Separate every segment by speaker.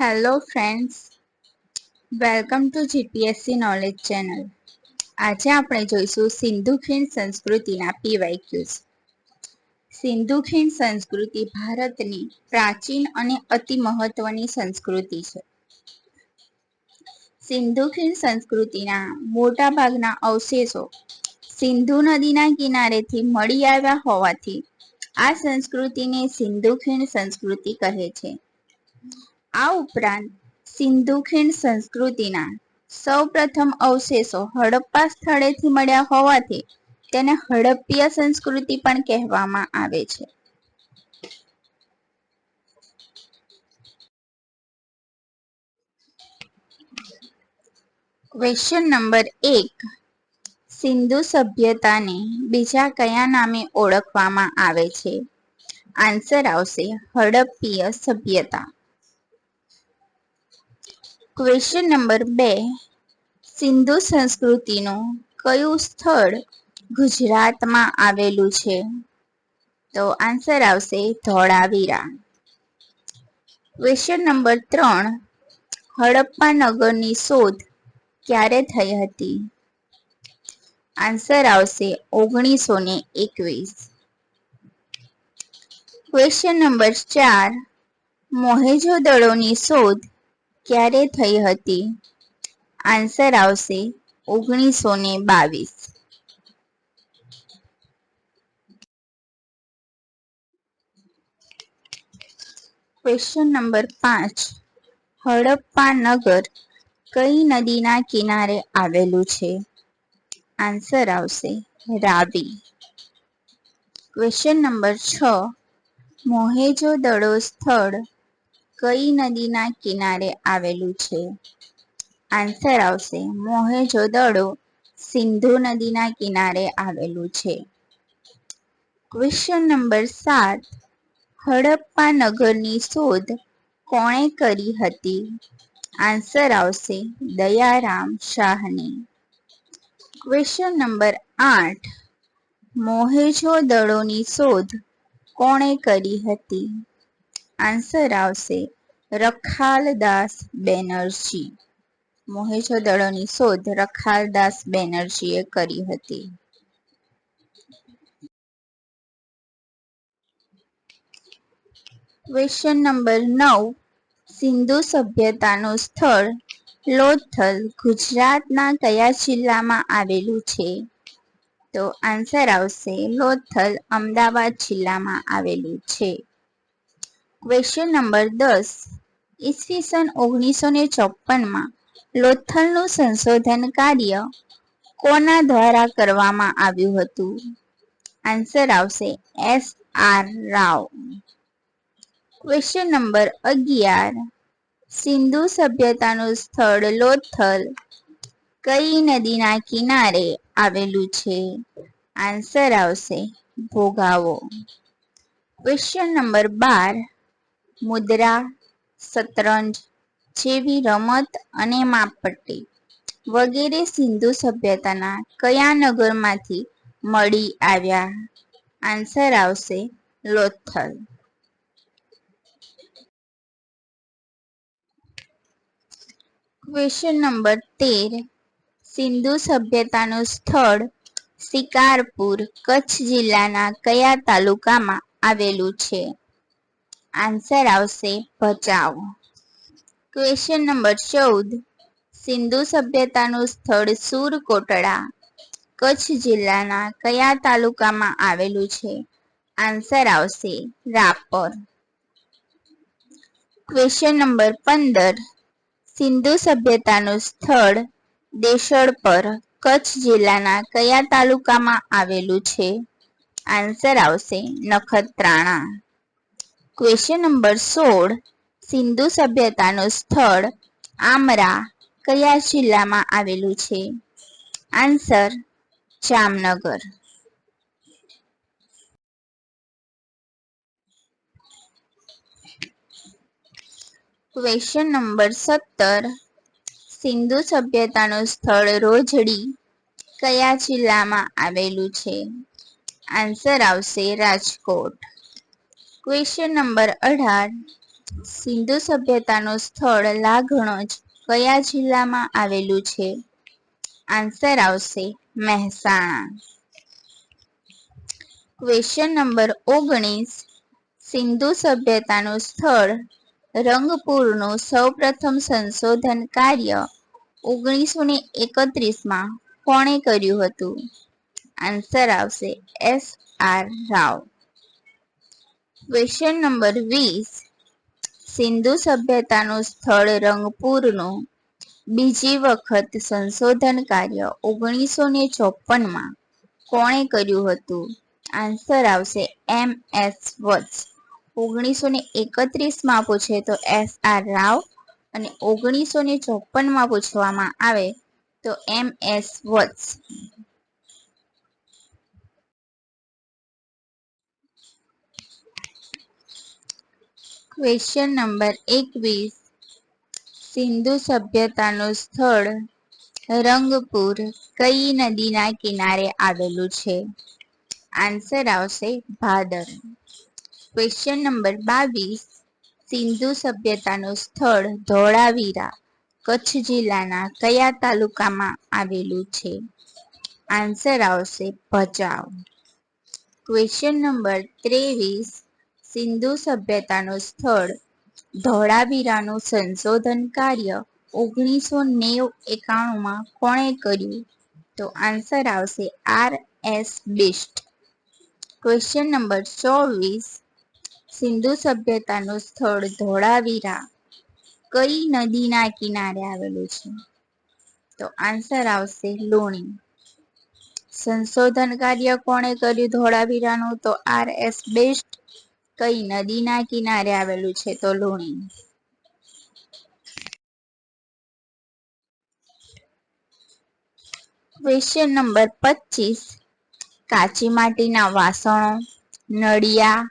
Speaker 1: Hello friends welcome to GPSC knowledge channel આજે આપણે જોઈશું સિંધુ ખીણ સંસ્કૃતિના પીવાય ક્યુઝ. સિંધુ ખીણ સંસ્કૃતિ ભારતની પ્રાચીન અને અતિ મહત્વની સંસ્કૃતિ છે. સિંધુ ખીણ સંસ્કૃતિના મોટા ભાગના અવશેષો સિંધુ નદીના કિનારેથી મળી આવ્યા હોવાથી આ સંસ્કૃતિને સિંધુ ખીણ સંસ્કૃતિ કહે છે. આ ઉપરાંત સિંધુ ખીણ સંસ્કૃતિના સૌપ્રથમ અવશેષો હડપ્પા સ્થળેથી મળ્યા હોવાથી તેને હડપ્પીય સંસ્કૃતિ પણ કહેવામાં આવે છે. ક્વેશ્ચન નંબર એક. સિંધુ સભ્યતાને બીજા કયા નામે ઓળખવામાં આવે છે? આન્સર આવશે હડપ્પીય સભ્યતા. ક્વેશ્ચન નંબર બે. સિંધુ સંસ્કૃતિનું કયું સ્થળ ગુજરાતમાં આવેલું છે? તો આન્સર આવશે ધોળાવીરા. ક્વેશ્ચન નંબર ત્રણ. હડપ્પા નગરની શોધ ક્યારે થઈ હતી? આન્સર આવશે ઓગણીસો ને એકવીસ. ક્વેશ્ચન નંબર ચાર. મોહેજો દળોની શોધ ક્યારે થઈ હતી? આન્સર આવશે ઓગણીસો ને બાવીસ. ક્વેશ્ચન નંબર પાંચ. હડપ્પા નગર કઈ નદીના કિનારે આવેલું છે? આન્સર આવશે રાવી. ક્વેશ્ચન નંબર છ. મોહેજો દડો સ્થળ કઈ નદીના કિનારે આવેલું છે? આન્સર આવશે. મોહેજો દડો સિંધુ નદીના કિનારે આવેલું છે. ક્વેશ્ચન નંબર સાત. હડપ્પા નગરની શોધ કોણે કરી હતી? આન્સર આવશે. દયારામ શાહને. ક્વેશ્ચન નંબર આઠ. મોહેજો દળોની શોધ કોણે કરી હતી? આન્સર આવશે રખાલદાસ બેનર્જી. મોહેજો દળોની શોધ રખાલદાસ બેનર્જીએ કરી હતી. ક્વેશ્ચન નંબર નવ. સિંધુ સભ્યતાનું સ્થળ લોથલ, ગુજરાતના કયા જિલ્લામાં આવેલું છે? તો આન્સર આવશે લોથલ, અમદાવાદ જિલ્લામાં આવેલું છે. ક્વેશ્ચન નંબર દસ. ઈસવીસન ઓગણીસો ને ચોપનમાં લોથલનું સંશોધન કાર્ય કોના દ્વારા કરવામાં આવ્યું હતું? આન્સર આવશે S R Rao. Question number અગિયાર. સિંધુ સભ્યતાનું સ્થળ લોથલ કઈ નદીના કિનારે આવેલું છે? આન્સર આવશે ભોગાવો. ક્વેશ્ચન નંબર બાર. મુદ્રા, શતરંજ, જેવી રમત અને માપપટ્ટી વગેરે સિંધુ સભ્યતાના કયા નગરમાંથી મળી આવ્યા? આન્સર આવશે લોથલ. ક્વેશ્ચન નંબર તેર. સિંધુ સભ્યતાનું સ્થળ શિકારપુર, કચ્છ જિલ્લાના કયા તાલુકામાં આવેલું છે? આન્સર આવશે. ભચાઉ ક્વેશ્ચન નંબર ચૌદ. સિંધુ સભ્યતાનું સ્થળ સુરકોટડા કચ્છ જિલ્લાના કયા તાલુકામાં આવેલું છે? આન્સર આવશે. રાપર. ક્વેશ્ચન નંબર પંદર. સિંધુ સભ્યતાનું સ્થળ દેશળપર કચ્છ જિલ્લાના કયા તાલુકામાં આવેલું છે? આન્સર આવશે. નખત્રાણા. ક્વેશ્ચન નંબર સોળ, સિંધુ સભ્યતાનું સ્થળ આમરા કયા જિલ્લામાં આવેલું છે? આન્સર જામનગર. ક્વેશ્ચન નંબર સત્તર, સિંધુ સભ્યતાનું સ્થળ રોજડી કયા જિલ્લામાં આવેલું છે? આન્સર આવશે રાજકોટ. ક્વેશ્ચન નંબર અઢાર. સિંધુ સભ્યતાનું સ્થળ લાઘણજ કયા જિલ્લામાં આવેલું છે? આન્સર આવશે મહેસાણા. ક્વેશ્ચન નંબર ઓગણીસ. સિંધુ સભ્યતાનું સ્થળ રંગપુરનું સૌપ્રથમ સંશોધન કાર્ય ઓગણીસો ને એકત્રીસમાં કોણે કર્યું હતું? આન્સર આવશે S R Rao. Question number વીસ. સિંધુ સભ્યતાનું સ્થળ રંગપુરનું. બીજી વખત સંશોધન કાર્ય ઓગણીસો ને ચોપનમાં કોણે કર્યું હતું? આન્સર આવશે એમ એસ વત્સ ઓગણીસો ને એકત્રીસમાં પૂછે તો એસ આર રાવ અને ઓગણીસો ને ચોપનમાં પૂછવામાં આવે તો M S Vats question number એકવીસ. સિંધુ સભ્યતાનું સ્થળ રંગપુર કઈ નદીના કિનારે આવેલું છે? આન્સર આવશે ભાદર. ક્વેશ્ચન નંબર બાવીસ. સિંધુ સભ્યતાનું સ્થળ ધોળાવીરા, કચ્છ જિલ્લાના કયા તાલુકામાં આવેલું છે? આન્સર આવશે ભચાઉ. ક્વેશ્ચન નંબર ત્રેવીસ. સિંધુ સભ્યતાનું સ્થળ ધોળાવીરાનું સંશોધન કાર્ય ઓગણીસો નેવ એકાણુંમાં કોણે કર્યું? તો આન્સર આવશે R S Bisht question number ચોવીસ. સિંધુ સભ્યતાનું સ્થળ ધોળાવીરા કઈ નદીના કિનારે આવેલું છે? તો આન્સર આવશે લુણી. સંશોધન કાર્ય કોણે કર્યું ધોળાવીરાનું? તો આર એસ બેસ્ટ કઈ નદીના કિનારે આવેલું છે તો લુણી. ક્વેશ્ચન નંબર પચીસ. કાચી માટીના વાસણો, નળિયા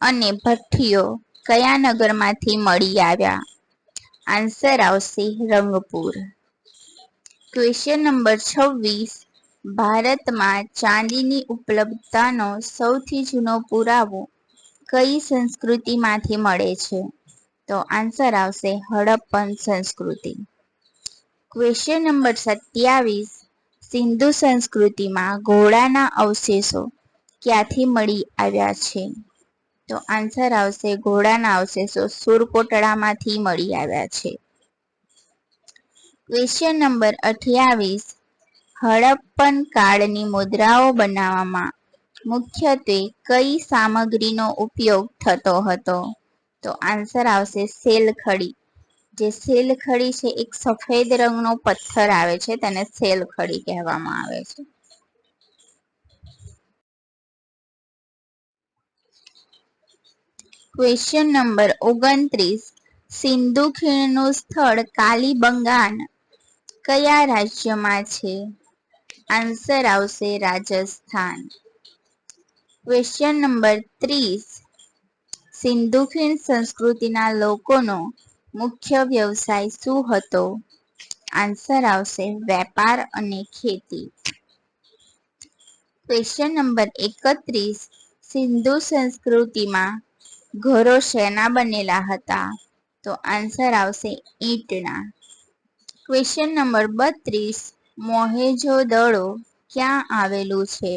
Speaker 1: અને ભઠ્ઠીઓ કયા નગરમાંથી મળી આવ્યા? આન્સર આવશે રંગપુર. ક્વેશ્ચન નંબર છવ્વીસ. ભારતમાં ચાંદીની ઉપલબ્ધતાનો સૌથી જૂનો પુરાવો કઈ સંસ્કૃતિમાંથી મળે છે? તો આન્સર આવશે હડપ્પન સંસ્કૃતિ. ક્વેશ્ચન નંબર સત્યાવીસ. સિંધુ સંસ્કૃતિમાં ઘોડાના અવશેષો ક્યાંથી મળી આવ્યા છે? તો આન્સર આવશે ઘોડાના અવશેષો સુરકોટડામાંથી મળી આવ્યા છે. ક્વેશ્ચન નંબર અઠ્યાવીસ. હડપ્પન કાળની મુદ્રાઓ બનાવવામાં મુખ્યત્વે કઈ સામગ્રીનો ઉપયોગ થતો હતો? તો આન્સર આવશે સેલખડી. જે સેલખડી છે, એક સફેદ રંગનો પથ્થર આવે છે, તેને સેલખડી કહેવામાં આવે છે. ક્વેશ્ચન નંબર ઓગણત્રીસ. સિંધુ ખીણનું સ્થળ કાલીબંગાન કયા રાજ્યમાં છે? આન્સર આવશે રાજસ્થાન. ક્વેશ્ચન નંબર ત્રીસ સિંધુ સંસ્કૃતિના લોકોનો મુખ્ય વ્યવસાય શું હતો? આન્સર આવશે વેપાર અને ખેતી. ક્વેશ્ચન નંબર એકત્રીસ. સિંધુ સંસ્કૃતિમાં ઘરો શેના બનેલા હતા? તો આન્સર આવશે ઈંટના. ક્વેશ્ચન નંબર બત્રીસ. મોહેજો દડો ક્યાં આવેલું છે?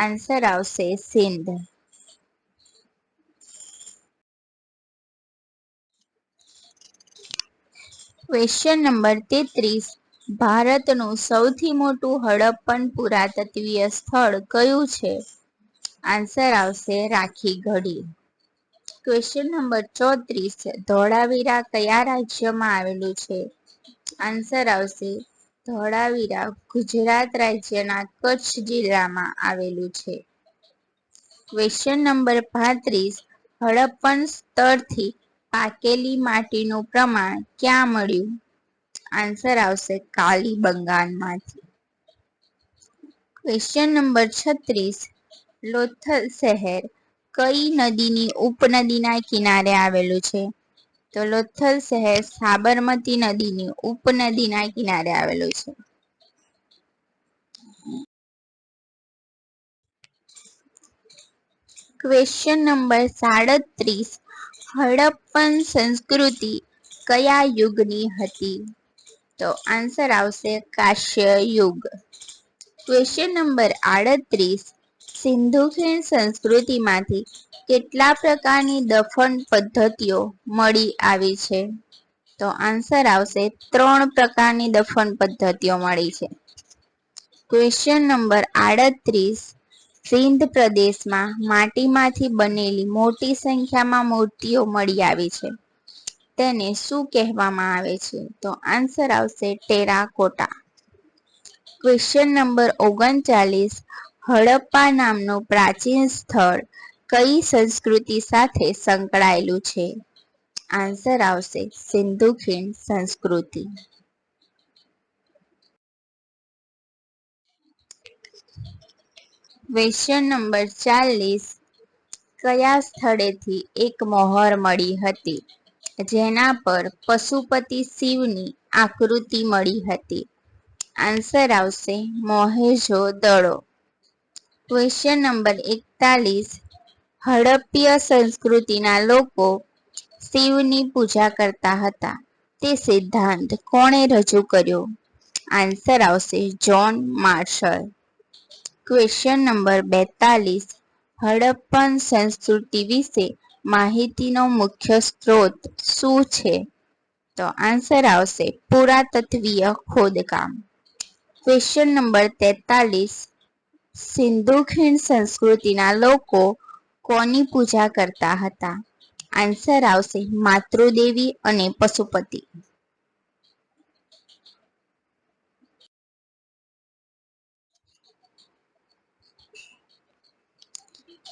Speaker 1: આન્સર આવશે સિંધ ક્વેશ્ચન નંબર તેત્રીસ. ભારતનું સૌથી મોટું હડપ્પન પુરાતત્વીય સ્થળ કયું છે? આન્સર આવશે રાખી ઘડી. ક્વેશ્ચન નંબર ચોત્રીસ. ધોળાવીરા કયા રાજ્યમાં આવેલું છે? આન્સર આવશે ધોળાવીરા, ગુજરાત રાજ્યના કચ્છ જિલ્લામાં આવેલું છે. ક્વેશ્ચન નંબર પાંત્રીસ, હડપ્પન સ્તરથી પાકેલી માટીનું પ્રમાણ ક્યાં મળ્યું? આન્સર આવશે કાલી બંગાળમાંથી. ક્વેશ્ચન નંબર છત્રીસ, લોથલ શહેર કઈ નદીની ઉપનદીના કિનારે આવેલું છે? તો લોથલ શહેર સાબરમતી નદીની ઉપનદીના કિનારે આવેલું છે. ક્વેશ્ચન નંબર સાડત્રીસ. હડપ્પન સંસ્કૃતિ કયા યુગની હતી? તો આન્સર આવશે કાશ્ય યુગ. ક્વેશ્ચન નંબર આડત્રીસ. સિંધુ ખીણ સંસ્કૃતિમાંથી કેટલા પ્રકારની દફન પદ્ધતિઓ મળી આવી છે? તો આન્સર આવશે, ત્રણ પ્રકારની દફન પદ્ધતિઓ મળી છે. ક્વેશ્ચન નંબર આડત્રીસ, સિંધ પ્રદેશમાં માટીમાંથી બનેલી મોટી સંખ્યામાં મૂર્તિઓ મળી આવી છે. તેને શું કહેવામાં આવે છે? તો આન્સર આવશે, ટેરાકોટા. ક્વેશ્ચન નંબર ઓગણચાલીસ, હડપ્પા નામનું પ્રાચીન સ્થળ કઈ સંસ્કૃતિ સાથે સંકળાયેલું છે? આન્સર આવશે સિંધુ ખીણ સંસ્કૃતિ. ક્વેશ્ચન નંબર ચાલીસ. કયા સ્થળેથી એક મોહર મળી હતી? જેના પર પશુપતિ શિવની આકૃતિ મળી હતી. આન્સર આવશે મોહેજો દડો. ક્વેશ્ચન નંબર એકતાલીસ. હડપ્પીય સંસ્કૃતિના લોકો શિવની પૂજા કરતા હતા. તે સિદ્ધાંત કોણે રજૂ કર્યો? આન્સર આવશે જોન માર્શલ. ક્વેશ્ચન નંબર બેતાલીસ. હડપ્પન સંસ્કૃતિ વિશે માહિતીનો મુખ્ય સ્ત્રોત શું છે? તો આન્સર આવશે પુરાતત્વીય ખોદકામ. ક્વેશ્ચન નંબર તેતાલીસ. સિંધુ ખીણ સંસ્કૃતિના લોકો કોની પૂજા કરતા હતા? આન્સર આવશે માતૃદેવી અને પશુપતિ.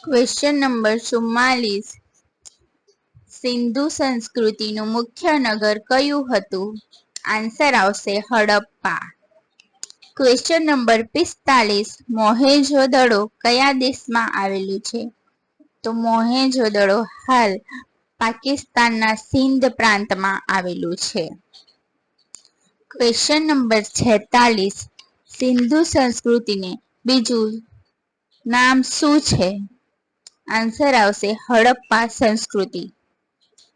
Speaker 1: ક્વેશ્ચન નંબર ચુમ્માલીસ. સિંધુ સંસ્કૃતિનું મુખ્ય નગર કયું હતું? આન્સર આવશે હડપ્પા. ક્વેશ્ચન નંબર પિસ્તાલીસ. મોહેજો દડો કયા દેશમાં આવેલું છે? તો મોહેજોદડો હાલ પાકિસ્તાનના સિંધ પ્રાંતમાં આવેલું છે. ક્વેશ્ચન નંબર છેતાલીસ. સિંધુ સંસ્કૃતિને બીજું નામ શું છે? આન્સર આવશે હડપ્પા સંસ્કૃતિ.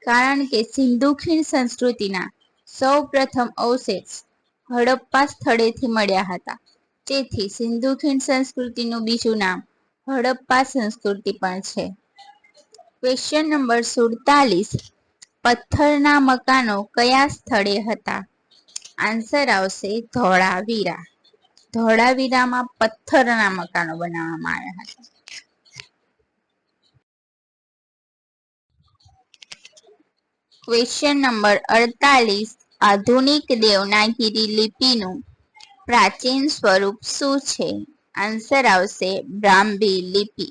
Speaker 1: કારણ કે સિંધુ ખીણ સંસ્કૃતિના સૌ પ્રથમ અવશેષ હડપ્પા સ્થળેથી મળ્યા હતા. તેથી સિંધુ ખીણ સંસ્કૃતિનું બીજું નામ હડપ્પા સંસ્કૃતિ પણ છે. ક્વેશ્ચન નંબર સુડતાલીસ, પથ્થરના મકાનો કયા સ્થળે હતા? આન્સર આવશે ધોળાવીરા. ધોળાવીરામાં પથ્થરના મકાનો બનાવવામાં આવ્યા હતા. ક્વેશ્ચન નંબર અડતાલીસ, આધુનિક દેવનાગીરી લિપિનું પ્રાચીન સ્વરૂપ શું છે? આન્સર આવશે બ્રાહ્મી લિપિ.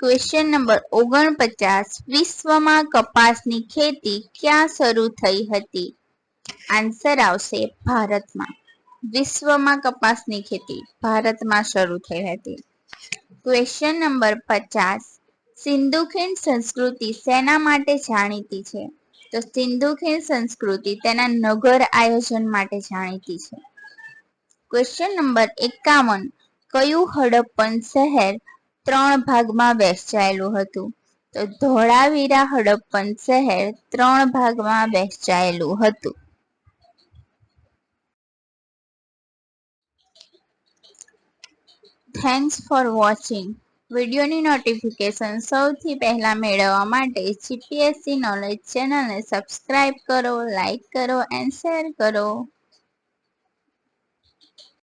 Speaker 1: ક્વેશ્ચન નંબર ઓગણપચાસ. વિશ્વમાં કપાસની ખેતી ક્યાં શરૂ થઈ હતી? આન્સર આવશે ભારતમાં. વિશ્વમાં કપાસની ખેતી ભારતમાં શરૂ થઈ હતી. ક્વેશ્ચન નંબર પચાસ. સિંધુ સંસ્કૃતિ શેના માટે જાણીતી છે? તો સિંધુ ખીણ સંસ્કૃતિ તેના નગર આયોજન માટે જાણીતી છે. ક્વેશ્ચન નંબર એકાવન. કયું હડપ્પન શહેર ત્રણ ભાગમાં વહેંચાયેલું હતું? તો ધોળાવીરા હડપ્પન શહેર ત્રણ ભાગમાં વહેંચાયેલું હતું. થેન્ક્સ ફોર વોચિંગ વિડીયોની નોટિફિકેશન સૌથી પહેલા મેળવવા માટે જીપીએસસી નોલેજ ચેનલને સબસ્ક્રાઇબ કરો લાઇક કરો એન્ડ શેર કરો.